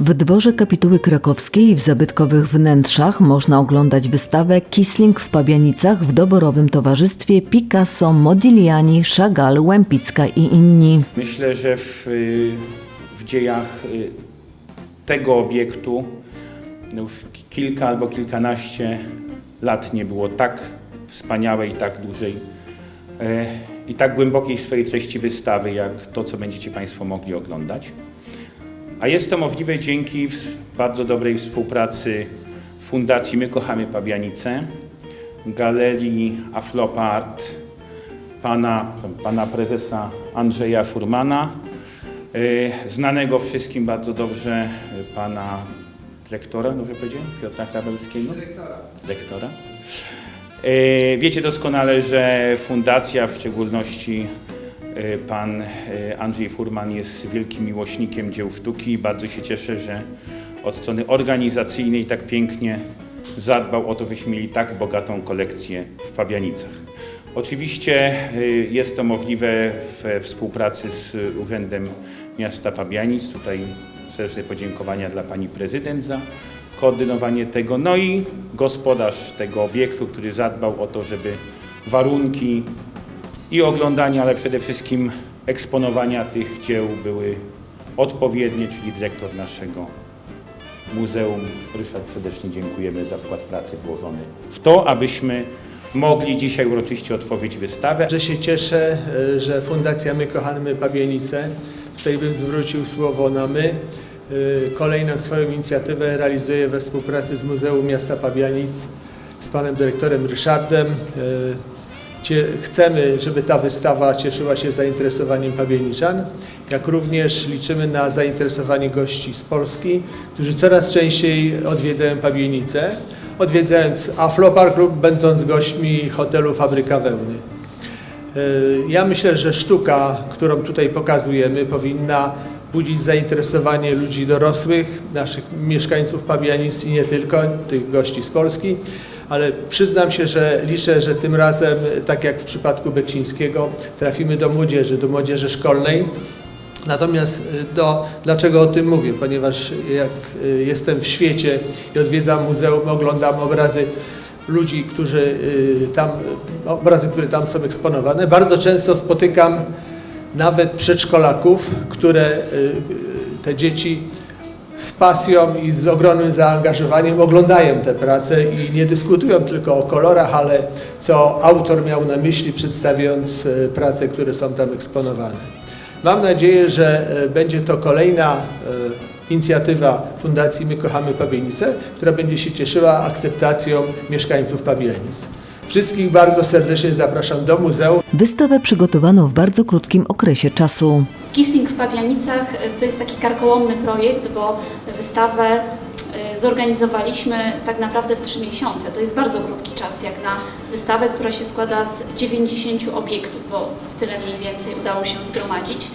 W dworze kapituły krakowskiej w zabytkowych wnętrzach można oglądać wystawę Kisling w Pabianicach w doborowym towarzystwie Picasso, Modigliani, Chagall, Łępicka i inni. Myślę, że w, y, w dziejach y, tego obiektu już ki- kilka albo kilkanaście lat nie było tak wspaniałej, tak dużej e, i tak głębokiej swojej treści wystawy, jak to, co będziecie Państwo mogli oglądać. A jest to możliwe dzięki bardzo dobrej współpracy Fundacji My Kochamy Pabianice, Galerii Aflopart, pana, pana prezesa Andrzeja Furmana, y, znanego wszystkim bardzo dobrze pana dyrektora, dobrze powiedziałem? Piotra Krawelskiego? Dyrektora. Dyrektora. Y, Wiecie doskonale, że fundacja, w szczególności pan y, Andrzej Furman jest wielkim miłośnikiem dzieł sztuki i bardzo się cieszę, że od strony organizacyjnej tak pięknie zadbał o to, żeśmy mieli tak bogatą kolekcję w Pabianicach. Oczywiście y, jest to możliwe we współpracy z Urzędem Miasta Pabianic. Tutaj serdeczne podziękowania dla pani prezydent za koordynowanie tego, no i gospodarz tego obiektu, który zadbał o to, żeby warunki i oglądania, ale przede wszystkim eksponowania tych dzieł były odpowiednie, czyli dyrektor naszego Muzeum. Ryszard, serdecznie dziękujemy za wkład pracy włożony w to, abyśmy mogli dzisiaj uroczyście otworzyć wystawę. Że się cieszę, e, że Fundacja My Kochamy Pabianice, tutaj bym zwrócił słowo na my, e, kolejną swoją inicjatywę realizuje we współpracy z Muzeum Miasta Pabianic z panem dyrektorem Ryszardem. Chcemy, żeby ta wystawa cieszyła się zainteresowaniem pabianiczan, jak również liczymy na zainteresowanie gości z Polski, którzy coraz częściej odwiedzają Pabianice, odwiedzając Aflopark lub będąc gośćmi hotelu Fabryka Wełny. E, Ja myślę, że sztuka, którą tutaj pokazujemy, powinna budzić zainteresowanie ludzi dorosłych, naszych mieszkańców Pabianic i nie tylko, tych gości z Polski, ale przyznam się, że liczę, że tym razem, tak jak w przypadku Beksińskiego, trafimy do młodzieży, do młodzieży szkolnej. Natomiast y, do, dlaczego o tym mówię? Ponieważ jak y, jestem w świecie i odwiedzam muzeum, oglądam obrazy ludzi, którzy y, tam, obrazy, które tam są eksponowane, bardzo często spotykam nawet przedszkolaków, które y, y, te dzieci z pasją i z ogromnym zaangażowaniem oglądają te prace i nie dyskutują tylko o kolorach, ale co autor miał na myśli przedstawiając e, prace, które są tam eksponowane. Mam nadzieję, że będzie to kolejna inicjatywa Fundacji My Kochamy Pabianice, która będzie się cieszyła akceptacją mieszkańców Pabianic. Wszystkich bardzo serdecznie zapraszam do muzeum. Wystawę przygotowano w bardzo krótkim okresie czasu. Kisling w Pawianicach y, to jest taki karkołomny projekt, bo wystawę y, zorganizowaliśmy tak naprawdę w trzy miesiące. To jest bardzo krótki czas jak na wystawę, która się składa z 90 obiektów, bo tyle mniej więcej udało się zgromadzić.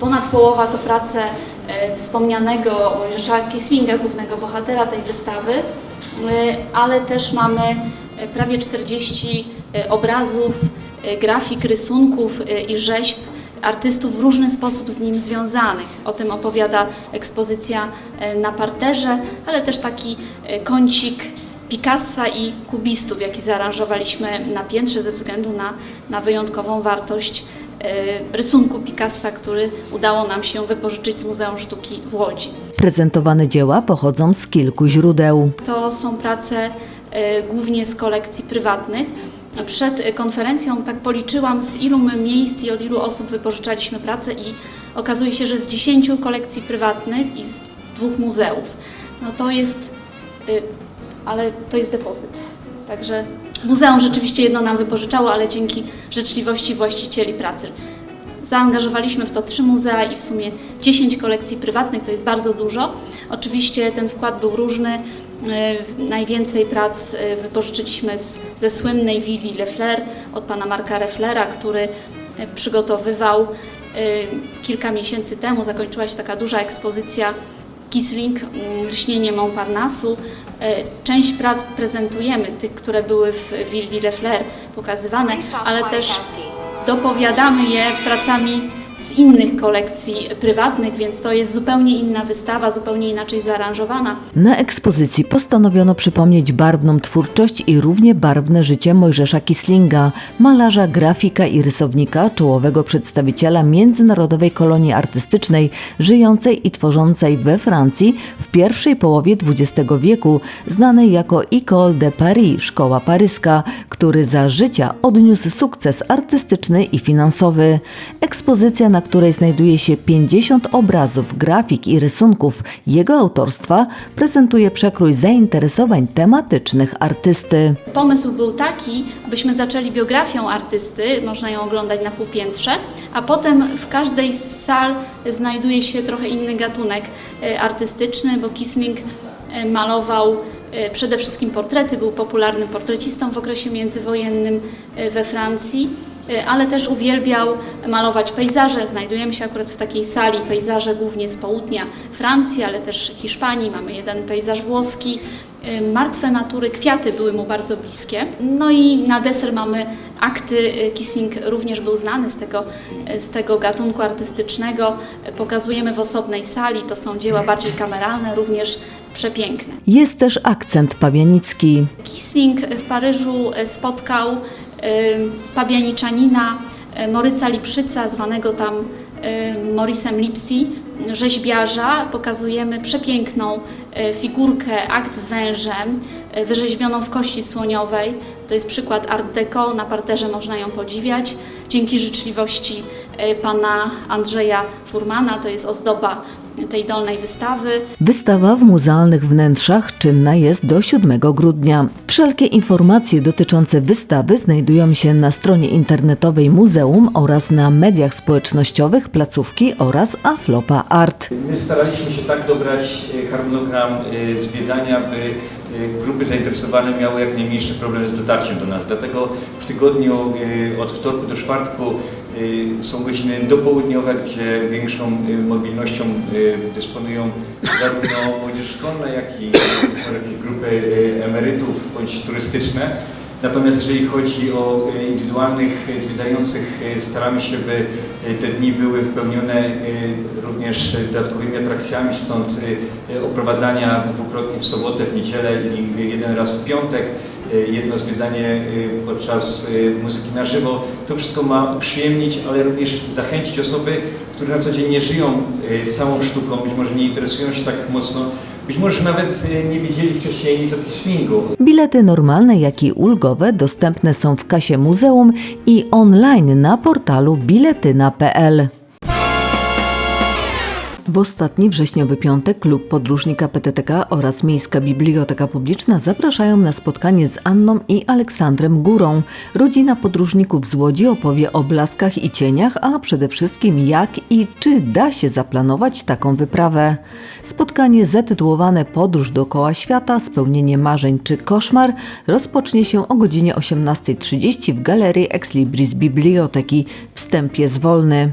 Ponad połowa to prace y, wspomnianego Mojżesza Kislinga, głównego bohatera tej wystawy, ale też mamy prawie 40 y, obrazów, y, grafik, rysunków i rzeźb artystów w różny sposób z nim związanych. O tym opowiada ekspozycja e, na parterze, ale też taki e, kącik Picassa i kubistów, jaki zaaranżowaliśmy na piętrze ze względu na, na wyjątkową wartość e, rysunku Picassa, który udało nam się wypożyczyć z Muzeum Sztuki w Łodzi. Prezentowane dzieła pochodzą z kilku źródeł. To są prace e, głównie z kolekcji prywatnych. Przed konferencją tak policzyłam, z ilu miejsc i od ilu osób wypożyczaliśmy pracę i okazuje się, że z 10 kolekcji prywatnych i z dwóch muzeów. No to jest, y, ale to jest depozyt. Także muzeum rzeczywiście jedno nam wypożyczało, ale dzięki życzliwości właścicieli pracy. Zaangażowaliśmy w to trzy muzea i w sumie 10 kolekcji prywatnych, to jest bardzo dużo. Oczywiście ten wkład był różny. E, Najwięcej prac e, wypożyczyliśmy z, ze słynnej willi Lefler od pana Marka Reflera, który e, przygotowywał kilka miesięcy temu. Zakończyła się taka duża ekspozycja Kisling, lśnienie Montparnasu. Część prac prezentujemy, tych, które były w willi Lefler pokazywane, ale też dopowiadamy je pracami z innych kolekcji prywatnych, więc to jest zupełnie inna wystawa, zupełnie inaczej zaaranżowana. Na ekspozycji postanowiono przypomnieć barwną twórczość i równie barwne życie Mojżesza Kislinga, malarza, grafika i rysownika, czołowego przedstawiciela międzynarodowej kolonii artystycznej, żyjącej i tworzącej we Francji w pierwszej połowie XX wieku, znanej jako École de Paris, szkoła paryska, który za życia odniósł sukces artystyczny i finansowy. Ekspozycja, na której znajduje się 50 obrazów, grafik i rysunków jego autorstwa, prezentuje przekrój zainteresowań tematycznych artysty. Pomysł był taki, byśmy zaczęli biografią artysty, można ją oglądać na półpiętrze, a potem w każdej z sal znajduje się trochę inny gatunek e, artystyczny, bo Kisling e, malował e, przede wszystkim portrety, był popularnym portrecistą w okresie międzywojennym we Francji, ale też uwielbiał malować pejzaże. Znajdujemy się akurat w takiej sali, pejzaże głównie z południa Francji, ale też Hiszpanii, mamy jeden pejzaż włoski, Y, martwe natury, kwiaty były mu bardzo bliskie. No i na deser mamy akty. Y, Kissing również był znany z tego, z tego gatunku artystycznego. Pokazujemy w osobnej sali, to są dzieła bardziej kameralne, również przepiękne. Jest też akcent pabianicki. Kisling w Paryżu spotkał pabianiczanina y, Moryca Lipszyca, zwanego tam y, Morisem Lipsi, rzeźbiarza. Pokazujemy przepiękną y, figurkę, akt z wężem, y, wyrzeźbioną w kości słoniowej. To jest przykład art deco, na parterze można ją podziwiać. Dzięki życzliwości y, pana Andrzeja Furmana, to jest ozdoba tej dolnej wystawy. Wystawa w muzealnych wnętrzach czynna jest do 7 grudnia. Wszelkie informacje dotyczące wystawy znajdują się na stronie internetowej muzeum oraz na mediach społecznościowych placówki oraz Aflopa Art. My staraliśmy się tak dobrać e, harmonogram e, zwiedzania, by grupy zainteresowane miały jak najmniejszy problem z dotarciem do nas. Dlatego w tygodniu e, od wtorku do czwartku e, są godziny dopołudniowe, gdzie większą e, mobilnością e, dysponują zarówno młodzież szkolna, jak i, grupy e, emerytów bądź turystyczne. Natomiast jeżeli chodzi o e, indywidualnych e, zwiedzających, e, staramy się, by te dni były wypełnione również dodatkowymi atrakcjami, stąd oprowadzania dwukrotnie w sobotę, w niedzielę i jeden raz w piątek, jedno zwiedzanie podczas muzyki na żywo. To wszystko ma uprzyjemnić, ale również zachęcić osoby, które na co dzień nie żyją samą sztuką, być może nie interesują się tak mocno, być może nawet e, nie wiedzieli wcześniej nic o Kislingu. Bilety normalne, jak i ulgowe dostępne są w kasie muzeum i online na portalu biletyna.pl. W ostatni wrześniowy piątek klub podróżnika PTTK oraz Miejska Biblioteka Publiczna zapraszają na spotkanie z Anną i Aleksandrem Górą. Rodzina podróżników z Łodzi opowie o blaskach i cieniach, a przede wszystkim jak i czy da się zaplanować taką wyprawę. Spotkanie zatytułowane Podróż dookoła świata, spełnienie marzeń czy koszmar rozpocznie się o godzinie 18.30 w Galerii Ex Libris Biblioteki. Wstęp jest wolny.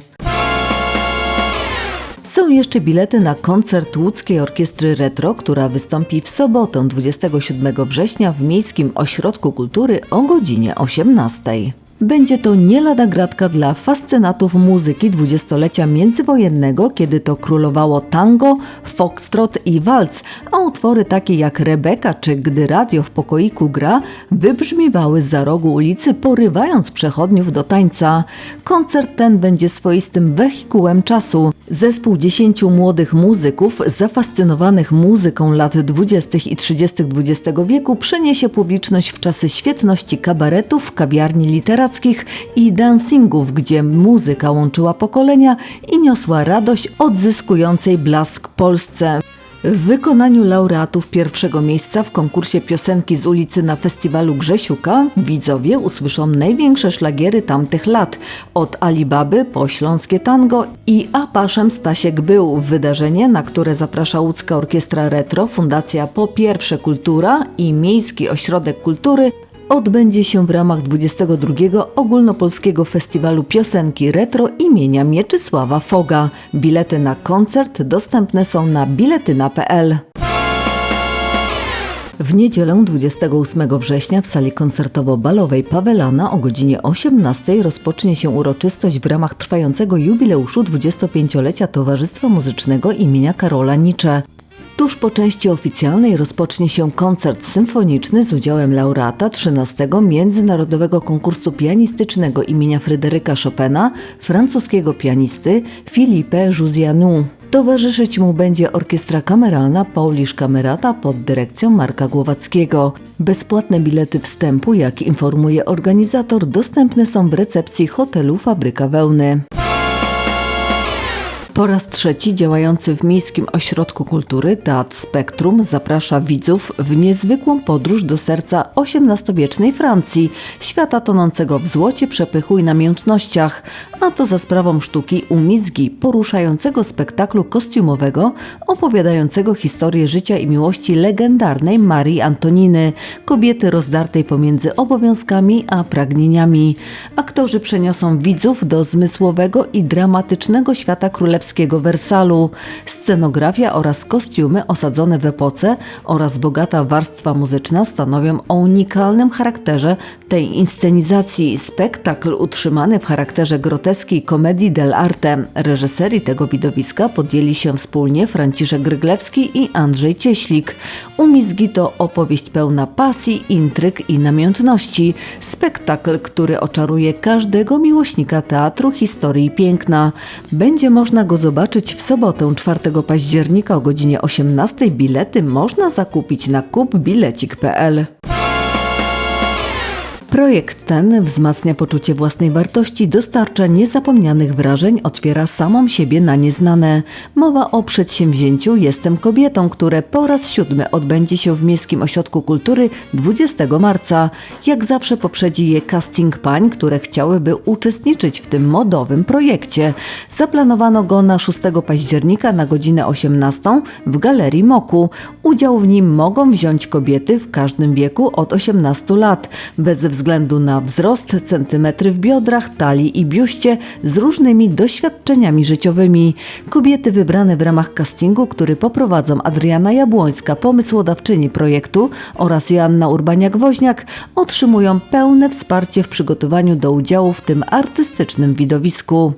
Są jeszcze bilety na koncert Łódzkiej Orkiestry Retro, która wystąpi w sobotę 27 września w Miejskim Ośrodku Kultury o godzinie 18. Będzie to nie lada gratka dla fascynatów muzyki dwudziestolecia międzywojennego, kiedy to królowało tango, foxtrot i walc, a utwory takie jak Rebeka czy Gdy radio w pokoiku gra wybrzmiewały za rogu ulicy, porywając przechodniów do tańca. Koncert ten będzie swoistym wehikułem czasu. Zespół dziesięciu młodych muzyków zafascynowanych muzyką lat 20. i 30. XX wieku przeniesie publiczność w czasy świetności kabaretów, kawiarni literackich i dancingów, gdzie muzyka łączyła pokolenia i niosła radość odzyskującej blask Polsce. W wykonaniu laureatów pierwszego miejsca w konkursie piosenki z ulicy na festiwalu Grzesiuka widzowie usłyszą największe szlagiery tamtych lat, od Alibaby po Śląskie Tango i Apaszem Stasiek był. Wydarzenie, na które zaprasza Łódzka Orkiestra Retro, Fundacja Po Pierwsze Kultura i Miejski Ośrodek Kultury odbędzie się w ramach 22 Ogólnopolskiego Festiwalu Piosenki Retro imienia Mieczysława Foga. Bilety na koncert dostępne są na biletyna.pl. W niedzielę 28 września w sali koncertowo-balowej Pawelana o godzinie 18 rozpocznie się uroczystość w ramach trwającego jubileuszu 25-lecia Towarzystwa Muzycznego imienia Karola Nietzsche. Tuż po części oficjalnej rozpocznie się koncert symfoniczny z udziałem laureata 13 Międzynarodowego Konkursu Pianistycznego imienia Fryderyka Chopina, francuskiego pianisty Philippe Jouzianou. Towarzyszyć mu będzie orkiestra kameralna Paulisz Kamerata pod dyrekcją Marka Głowackiego. Bezpłatne bilety wstępu, jak informuje organizator, dostępne są w recepcji hotelu Fabryka Wełny. Po raz trzeci działający w Miejskim Ośrodku Kultury Teatr Spektrum zaprasza widzów w niezwykłą podróż do serca XVIII-wiecznej Francji, świata tonącego w złocie, przepychu i namiętnościach, a to za sprawą sztuki Umizgi, poruszającego spektaklu kostiumowego opowiadającego historię życia i miłości legendarnej Marii Antoniny, kobiety rozdartej pomiędzy obowiązkami a pragnieniami. Aktorzy przeniosą widzów do zmysłowego i dramatycznego świata królewskiego Wersalu. Scenografia oraz kostiumy osadzone w epoce oraz bogata warstwa muzyczna stanowią o unikalnym charakterze tej inscenizacji. Spektakl utrzymany w charakterze groteskiej komedii dell'arte. Reżyserii tego widowiska podjęli się wspólnie Franciszek Gryglewski i Andrzej Cieślik. Umizgi to opowieść pełna pasji, intryg i namiętności. Spektakl, który oczaruje każdego miłośnika teatru, historii piękna. Będzie można go zobaczyć w sobotę 4 października o godzinie 18. Bilety można zakupić na kupbilecik.pl. Projekt ten wzmacnia poczucie własnej wartości, dostarcza niezapomnianych wrażeń, otwiera samą siebie na nieznane. Mowa o przedsięwzięciu Jestem kobietą, które po raz siódmy odbędzie się w Miejskim Ośrodku Kultury 20 marca. Jak zawsze poprzedzi je casting pań, które chciałyby uczestniczyć w tym modowym projekcie. Zaplanowano go na 6 października na godzinę 18 w Galerii Moku. Udział w nim mogą wziąć kobiety w każdym wieku od 18 lat, bez względu na wzrost, centymetry w biodrach, talii i biuście z różnymi doświadczeniami życiowymi. Kobiety wybrane w ramach castingu, który poprowadzą Adriana Jabłońska, pomysłodawczyni projektu oraz Joanna Urbaniak-Woźniak, otrzymują pełne wsparcie w przygotowaniu do udziału w tym artystycznym widowisku.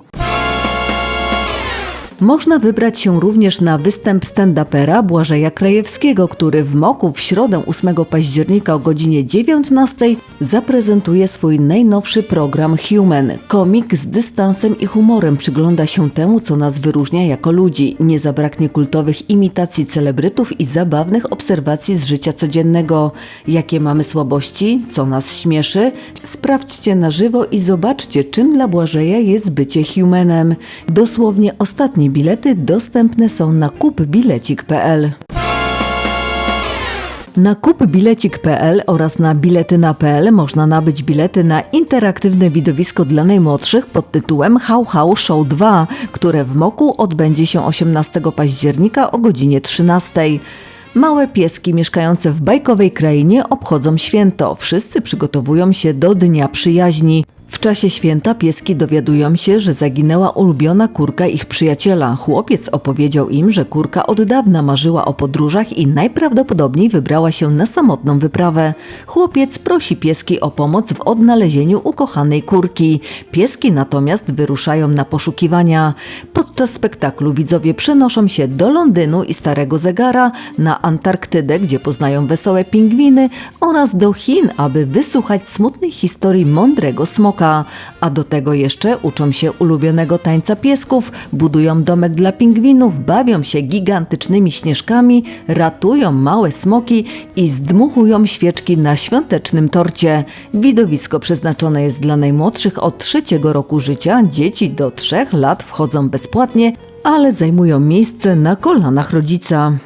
Można wybrać się również na występ stand-upera Błażeja Krajewskiego, który w Moku w środę 8 października o godzinie 19 zaprezentuje swój najnowszy program Human. Komik z dystansem i humorem przygląda się temu, co nas wyróżnia jako ludzi. Nie zabraknie kultowych imitacji celebrytów i zabawnych obserwacji z życia codziennego. Jakie mamy słabości? Co nas śmieszy? Sprawdźcie na żywo i zobaczcie, czym dla Błażeja jest bycie humanem. Dosłownie ostatnie bilety dostępne są na kupbilecik.pl. Na kupbilecik.pl oraz na biletyna.pl można nabyć bilety na interaktywne widowisko dla najmłodszych pod tytułem How How Show 2, które w Moku odbędzie się 18 października o godzinie 13. Małe pieski mieszkające w bajkowej krainie obchodzą święto. Wszyscy przygotowują się do Dnia Przyjaźni. W czasie święta pieski dowiadują się, że zaginęła ulubiona kurka ich przyjaciela. Chłopiec opowiedział im, że kurka od dawna marzyła o podróżach i najprawdopodobniej wybrała się na samotną wyprawę. Chłopiec prosi pieski o pomoc w odnalezieniu ukochanej kurki. Pieski natomiast wyruszają na poszukiwania. Podczas spektaklu widzowie przenoszą się do Londynu i Starego Zegara, na Antarktydę, gdzie poznają wesołe pingwiny oraz do Chin, aby wysłuchać smutnej historii mądrego smoka. A do tego jeszcze uczą się ulubionego tańca piesków, budują domek dla pingwinów, bawią się gigantycznymi śnieżkami, ratują małe smoki i zdmuchują świeczki na świątecznym torcie. Widowisko przeznaczone jest dla najmłodszych od trzeciego roku życia. Dzieci do trzech lat wchodzą bezpłatnie, ale zajmują miejsce na kolanach rodzica.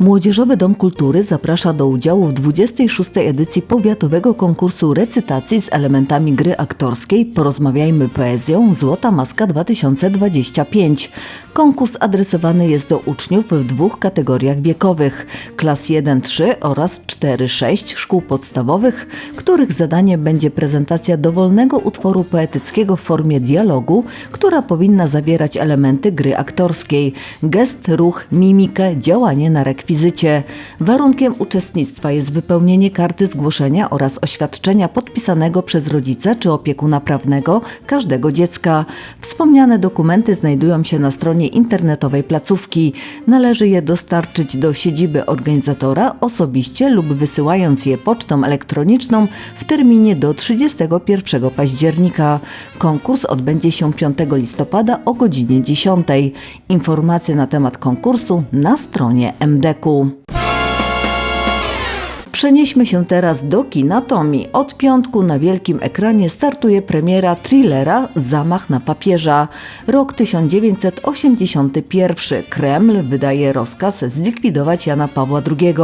Młodzieżowy Dom Kultury zaprasza do udziału w 26. edycji powiatowego konkursu recytacji z elementami gry aktorskiej Porozmawiajmy poezją Złota Maska 2025. Konkurs adresowany jest do uczniów w dwóch kategoriach wiekowych: klas 1-3 oraz 4-6 szkół podstawowych, których zadaniem będzie prezentacja dowolnego utworu poetyckiego w formie dialogu, która powinna zawierać elementy gry aktorskiej: gest, ruch, mimikę, działanie na rekwizycie. Warunkiem uczestnictwa jest wypełnienie karty zgłoszenia oraz oświadczenia podpisanego przez rodzica czy opiekuna prawnego każdego dziecka. Wspomniane dokumenty znajdują się na stronie internetowej placówki. Należy je dostarczyć do siedziby organizatora osobiście lub wysyłając je pocztą elektroniczną w terminie do 31 października. Konkurs odbędzie się 5 listopada o godzinie 10. Informacje na temat konkursu na stronie MDK. Przenieśmy się teraz do Kinatomi. Od piątku na wielkim ekranie startuje premiera thrillera Zamach na papieża. Rok 1981. Kreml wydaje rozkaz zlikwidować Jana Pawła II.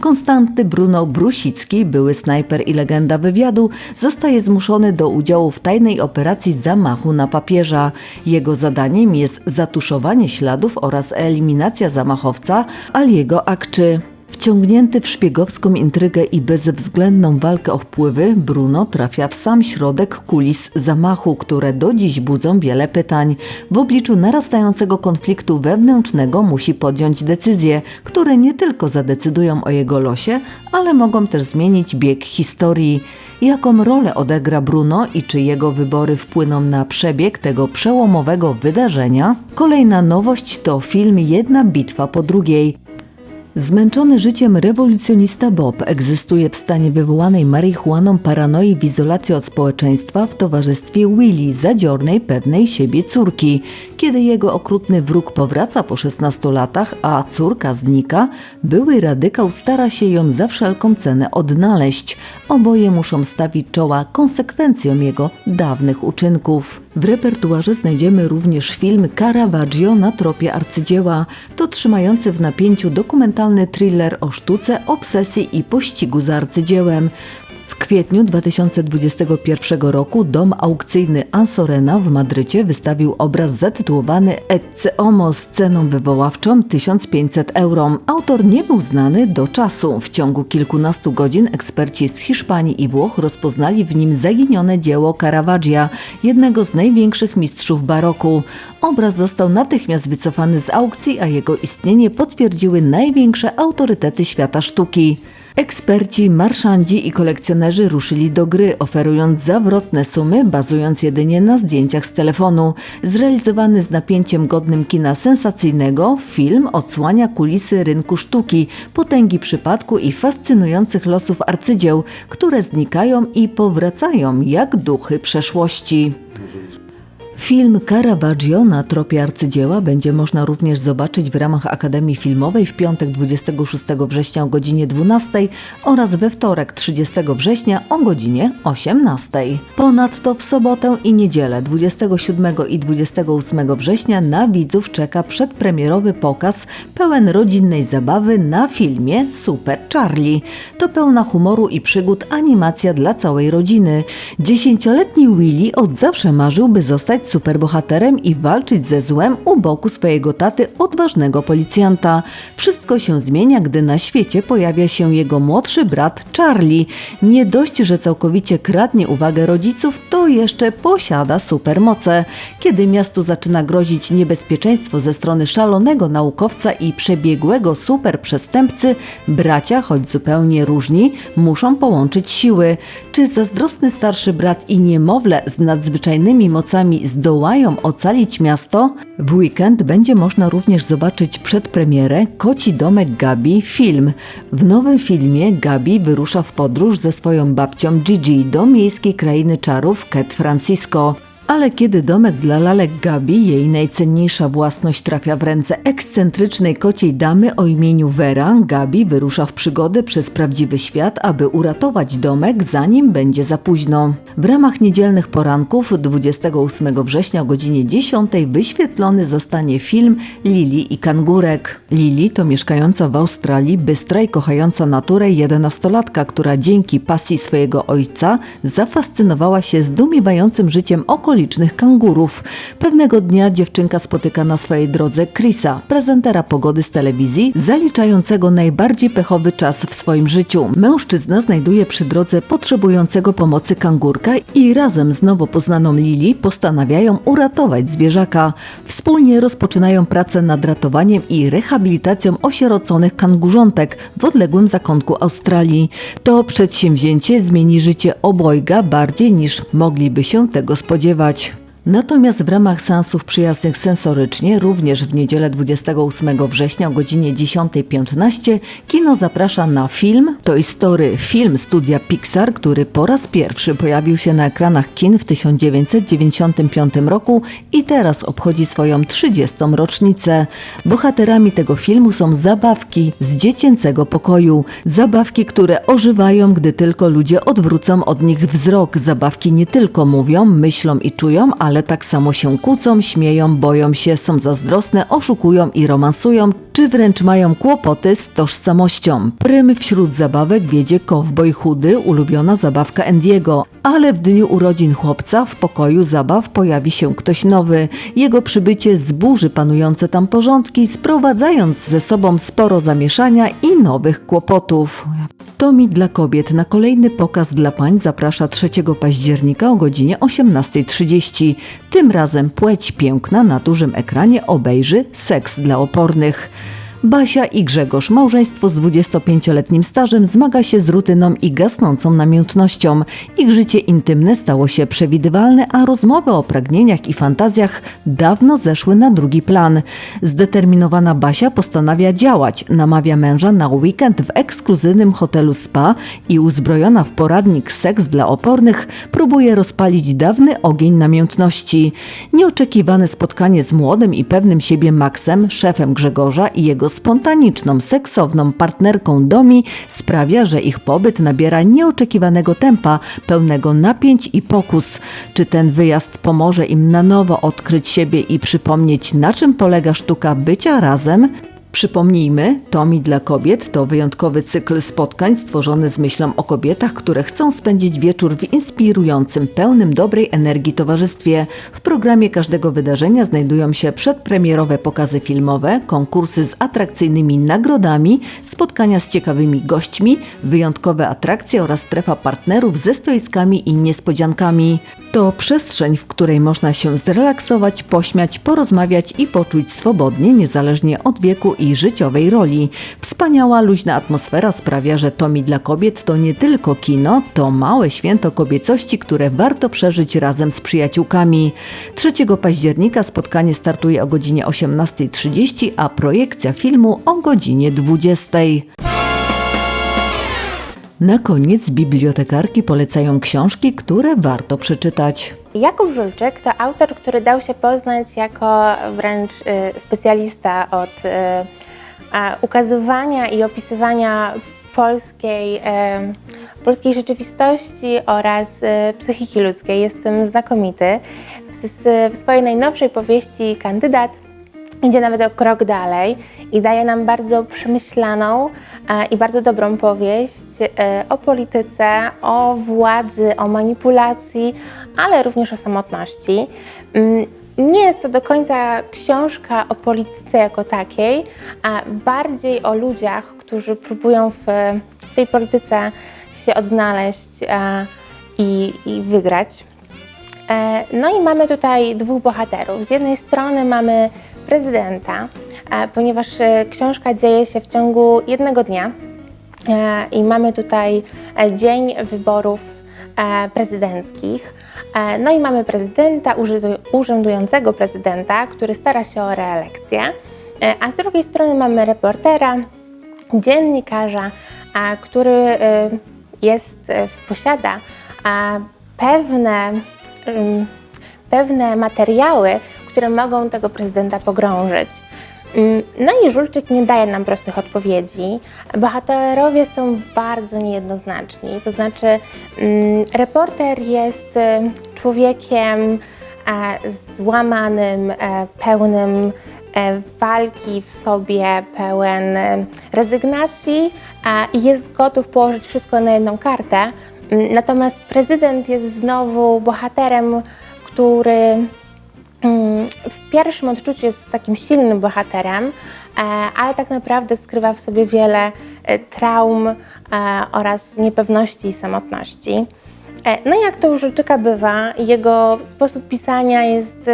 Konstanty Bruno Brusicki, były snajper i legenda wywiadu, zostaje zmuszony do udziału w tajnej operacji zamachu na papieża. Jego zadaniem jest zatuszowanie śladów oraz eliminacja zamachowca Aliego Akczy. Wciągnięty w szpiegowską intrygę i bezwzględną walkę o wpływy, Bruno trafia w sam środek kulis zamachu, które do dziś budzą wiele pytań. W obliczu narastającego konfliktu wewnętrznego musi podjąć decyzje, które nie tylko zadecydują o jego losie, ale mogą też zmienić bieg historii. Jaką rolę odegra Bruno i czy jego wybory wpłyną na przebieg tego przełomowego wydarzenia? Kolejna nowość to film Jedna bitwa po drugiej. Zmęczony życiem rewolucjonista Bob egzystuje w stanie wywołanej marihuaną paranoi w izolacji od społeczeństwa w towarzystwie Willy, zadziornej pewnej siebie córki. Kiedy jego okrutny wróg powraca po 16 latach, a córka znika, były radykał stara się ją za wszelką cenę odnaleźć. Oboje muszą stawić czoła konsekwencjom jego dawnych uczynków. W repertuarze znajdziemy również film Caravaggio na tropie arcydzieła. To trzymający w napięciu dokumentalny thriller o sztuce, obsesji i pościgu za arcydziełem. W kwietniu 2021 roku dom aukcyjny Ansorena w Madrycie wystawił obraz zatytułowany Ecce Homo z ceną wywoławczą 1500 euro. Autor nie był znany do czasu. W ciągu kilkunastu godzin eksperci z Hiszpanii i Włoch rozpoznali w nim zaginione dzieło Caravaggia, jednego z największych mistrzów baroku. Obraz został natychmiast wycofany z aukcji, a jego istnienie potwierdziły największe autorytety świata sztuki. Eksperci, marszandzi i kolekcjonerzy ruszyli do gry, oferując zawrotne sumy, bazując jedynie na zdjęciach z telefonu. Zrealizowany z napięciem godnym kina sensacyjnego, film odsłania kulisy rynku sztuki, potęgi przypadku i fascynujących losów arcydzieł, które znikają i powracają jak duchy przeszłości. Film Caravaggio na tropie arcydzieła będzie można również zobaczyć w ramach Akademii Filmowej w piątek 26 września o godzinie 12 oraz we wtorek 30 września o godzinie 18. Ponadto w sobotę i niedzielę 27 i 28 września na widzów czeka przedpremierowy pokaz pełen rodzinnej zabawy na filmie Super Charlie. To pełna humoru i przygód animacja dla całej rodziny. Dziesięcioletni Willy od zawsze marzył, by zostać superbohaterem i walczyć ze złem u boku swojego taty, odważnego policjanta. Wszystko się zmienia, gdy na świecie pojawia się jego młodszy brat Charlie. Nie dość, że całkowicie kradnie uwagę rodziców, to jeszcze posiada supermoce. Kiedy miastu zaczyna grozić niebezpieczeństwo ze strony szalonego naukowca i przebiegłego superprzestępcy, bracia, choć zupełnie różni, muszą połączyć siły. Czy zazdrosny starszy brat i niemowlę z nadzwyczajnymi mocami zdołają ocalić miasto? W weekend będzie można również zobaczyć przedpremierę Koci domek Gabi film. W nowym filmie Gabi wyrusza w podróż ze swoją babcią Gigi do miejskiej krainy czarów Cat Francisco. Ale kiedy domek dla lalek Gabi, jej najcenniejsza własność, trafia w ręce ekscentrycznej kociej damy o imieniu Vera, Gabi wyrusza w przygodę przez prawdziwy świat, aby uratować domek, zanim będzie za późno. W ramach niedzielnych poranków 28 września o godzinie 10 wyświetlony zostanie film Lili i kangurek. Lili to mieszkająca w Australii, bystra i kochająca naturę jedenastolatka, która dzięki pasji swojego ojca zafascynowała się zdumiewającym życiem okolicznym okolicznych kangurów. Pewnego dnia dziewczynka spotyka na swojej drodze Chrisa, prezentera pogody z telewizji, zaliczającego najbardziej pechowy czas w swoim życiu. Mężczyzna znajduje przy drodze potrzebującego pomocy kangurka i razem z nowo poznaną Lili postanawiają uratować zwierzaka. Wspólnie rozpoczynają pracę nad ratowaniem i rehabilitacją osieroconych kangurzątek w odległym zakątku Australii. To przedsięwzięcie zmieni życie obojga bardziej niż mogliby się tego spodziewać. споживач. Natomiast w ramach seansów przyjaznych sensorycznie, również w niedzielę 28 września o godzinie 10.15 kino zaprasza na film Toy Story, film studia Pixar, który po raz pierwszy pojawił się na ekranach kin w 1995 roku i teraz obchodzi swoją 30. rocznicę. Bohaterami tego filmu są zabawki z dziecięcego pokoju. Zabawki, które ożywają, gdy tylko ludzie odwrócą od nich wzrok. Zabawki nie tylko mówią, myślą i czują, ale tak samo się kłócą, śmieją, boją się, są zazdrosne, oszukują i romansują, czy wręcz mają kłopoty z tożsamością. Prym wśród zabawek wiedzie kowboj chudy, ulubiona zabawka Endiego, ale w dniu urodzin chłopca w pokoju zabaw pojawi się ktoś nowy. Jego przybycie zburzy panujące tam porządki, sprowadzając ze sobą sporo zamieszania i nowych kłopotów. Tomi dla kobiet na kolejny pokaz dla pań zaprasza 3 października o godzinie 18.30. Tym razem płeć piękna na dużym ekranie obejrzy seks dla opornych. Basia i Grzegorz, małżeństwo z 25-letnim stażem, zmaga się z rutyną i gasnącą namiętnością. Ich życie intymne stało się przewidywalne, a rozmowy o pragnieniach i fantazjach dawno zeszły na drugi plan. Zdeterminowana Basia postanawia działać, namawia męża na weekend w ekskluzywnym hotelu spa i uzbrojona w poradnik seks dla opornych próbuje rozpalić dawny ogień namiętności. Nieoczekiwane spotkanie z młodym i pewnym siebie Maxem, szefem Grzegorza i jego spontaniczną, seksowną partnerką Domi sprawia, że ich pobyt nabiera nieoczekiwanego tempa, pełnego napięć i pokus. Czy ten wyjazd pomoże im na nowo odkryć siebie i przypomnieć, na czym polega sztuka bycia razem? Przypomnijmy, Tomi dla kobiet to wyjątkowy cykl spotkań stworzony z myślą o kobietach, które chcą spędzić wieczór w inspirującym, pełnym dobrej energii towarzystwie. W programie każdego wydarzenia znajdują się przedpremierowe pokazy filmowe, konkursy z atrakcyjnymi nagrodami, spotkania z ciekawymi gośćmi, wyjątkowe atrakcje oraz strefa partnerów ze stoiskami i niespodziankami. To przestrzeń, w której można się zrelaksować, pośmiać, porozmawiać i poczuć swobodnie, niezależnie od wieku i życiowej roli. Wspaniała, luźna atmosfera sprawia, że Tomi dla kobiet to nie tylko kino, to małe święto kobiecości, które warto przeżyć razem z przyjaciółkami. 3 października spotkanie startuje o godzinie 18.30, a projekcja filmu o godzinie 20.00. Na koniec bibliotekarki polecają książki, które warto przeczytać. Jakub Żulczyk to autor, który dał się poznać jako wręcz y, specjalista od y, ukazywania i opisywania polskiej, y, polskiej rzeczywistości oraz psychiki ludzkiej. Jest w tym znakomity. W, swojej najnowszej powieści Kandydat idzie nawet o krok dalej i daje nam bardzo przemyślaną i bardzo dobrą powieść e, o polityce, o władzy, o manipulacji, ale również o samotności. Mm, Nie jest to do końca książka o polityce jako takiej, a bardziej o ludziach, którzy próbują w tej polityce się odnaleźć e, i, i wygrać. E, No i mamy tutaj dwóch bohaterów. Z jednej strony mamy prezydenta, e, ponieważ e, książka dzieje się w ciągu jednego dnia e, i mamy tutaj e, dzień wyborów prezydenckich. No i mamy prezydenta, urzędującego prezydenta, który stara się o reelekcję, a z drugiej strony mamy reportera, dziennikarza, który jest, posiada pewne, ym, pewne materiały, które mogą tego prezydenta pogrążyć. Ym, No i Żulczyk nie daje nam prostych odpowiedzi. Bohaterowie są bardzo niejednoznaczni. To znaczy, ym, reporter jest y, człowiekiem e, złamanym, e, pełnym e, walki w sobie, pełen e, rezygnacji i jest gotów położyć wszystko na jedną kartę. Mm, Natomiast prezydent jest znowu bohaterem, który mm, w pierwszym odczuciu jest takim silnym bohaterem, e, ale tak naprawdę skrywa w sobie wiele e, traum e, oraz niepewności i samotności. No jak to u Żulczyka bywa, jego sposób pisania jest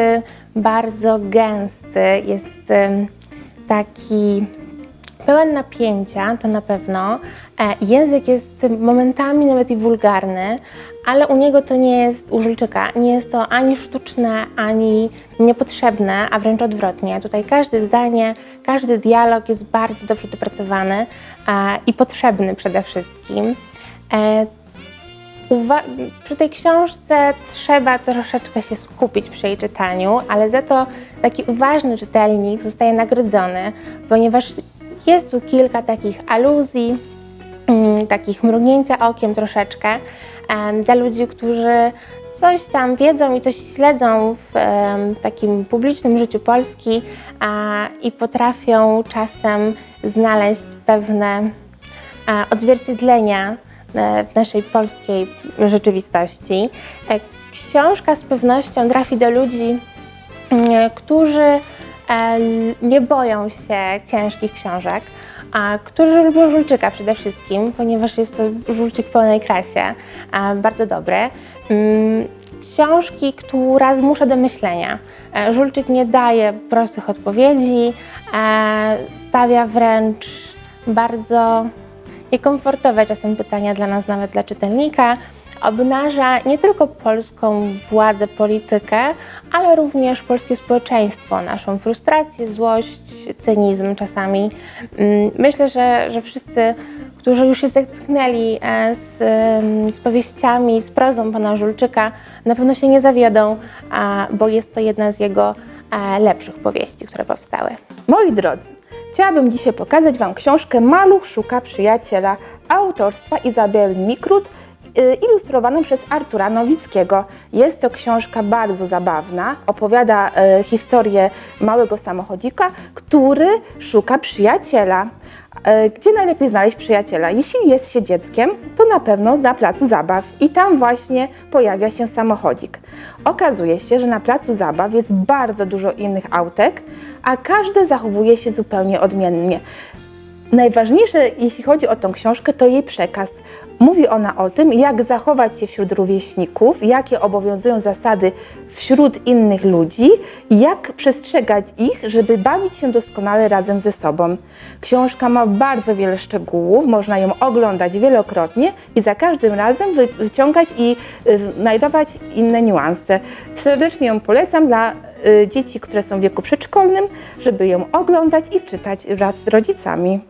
bardzo gęsty, jest taki pełen napięcia, to na pewno. Język jest momentami nawet i wulgarny, ale u niego to nie jest, u nie jest to ani sztuczne, ani niepotrzebne, a wręcz odwrotnie. Tutaj każde zdanie, każdy dialog jest bardzo dobrze dopracowany e, i potrzebny przede wszystkim. E, Uwa- przy tej książce trzeba troszeczkę się skupić przy jej czytaniu, ale za to taki uważny czytelnik zostaje nagrodzony, ponieważ jest tu kilka takich aluzji, takich mrugnięcia okiem troszeczkę dla ludzi, którzy coś tam wiedzą i coś śledzą w takim publicznym życiu Polski i potrafią czasem znaleźć pewne odzwierciedlenia e, w naszej polskiej rzeczywistości. E, Książka z pewnością trafi do ludzi, mm, którzy e, nie boją się ciężkich książek, a którzy lubią Żulczyka przede wszystkim, ponieważ jest to Żulczyk w pełnej krasie, a, bardzo dobry. Mm, Książki, która zmusza do myślenia. E, Żulczyk nie daje prostych odpowiedzi, e, stawia wręcz bardzo niekomfortowe czasem pytania dla nas, nawet dla czytelnika. Obnaża nie tylko polską władzę, politykę, ale również polskie społeczeństwo, naszą frustrację, złość, cynizm czasami. Mm, Myślę, że, że wszyscy, którzy już się zetknęli e, z, em, z powieściami, z prozą pana Żulczyka, na pewno się nie zawiodą, bo jest to jedna z jego e, lepszych powieści, które powstały. Moi drodzy, chciałabym dzisiaj pokazać Wam książkę Maluch szuka przyjaciela autorstwa Izabeli Mikrut, ilustrowaną przez Artura Nowickiego. Jest to książka bardzo zabawna, opowiada y, historię małego samochodzika, który szuka przyjaciela. Y, Gdzie najlepiej znaleźć przyjaciela? Jeśli jest się dzieckiem, to na pewno na placu zabaw i tam właśnie pojawia się samochodzik. Okazuje się, że na placu zabaw jest bardzo dużo innych autek, a każde zachowuje się zupełnie odmiennie. Najważniejsze, jeśli chodzi o tą książkę, to jej przekaz. Mówi ona o tym, jak zachować się wśród rówieśników, jakie obowiązują zasady wśród innych ludzi, jak przestrzegać ich, żeby bawić się doskonale razem ze sobą. Książka ma bardzo wiele szczegółów, można ją oglądać wielokrotnie i za każdym razem wy- wyciągać i y, znajdować inne niuanse. Serdecznie ją polecam dla y, dzieci, które są w wieku przedszkolnym, żeby ją oglądać i czytać wraz z rodzicami.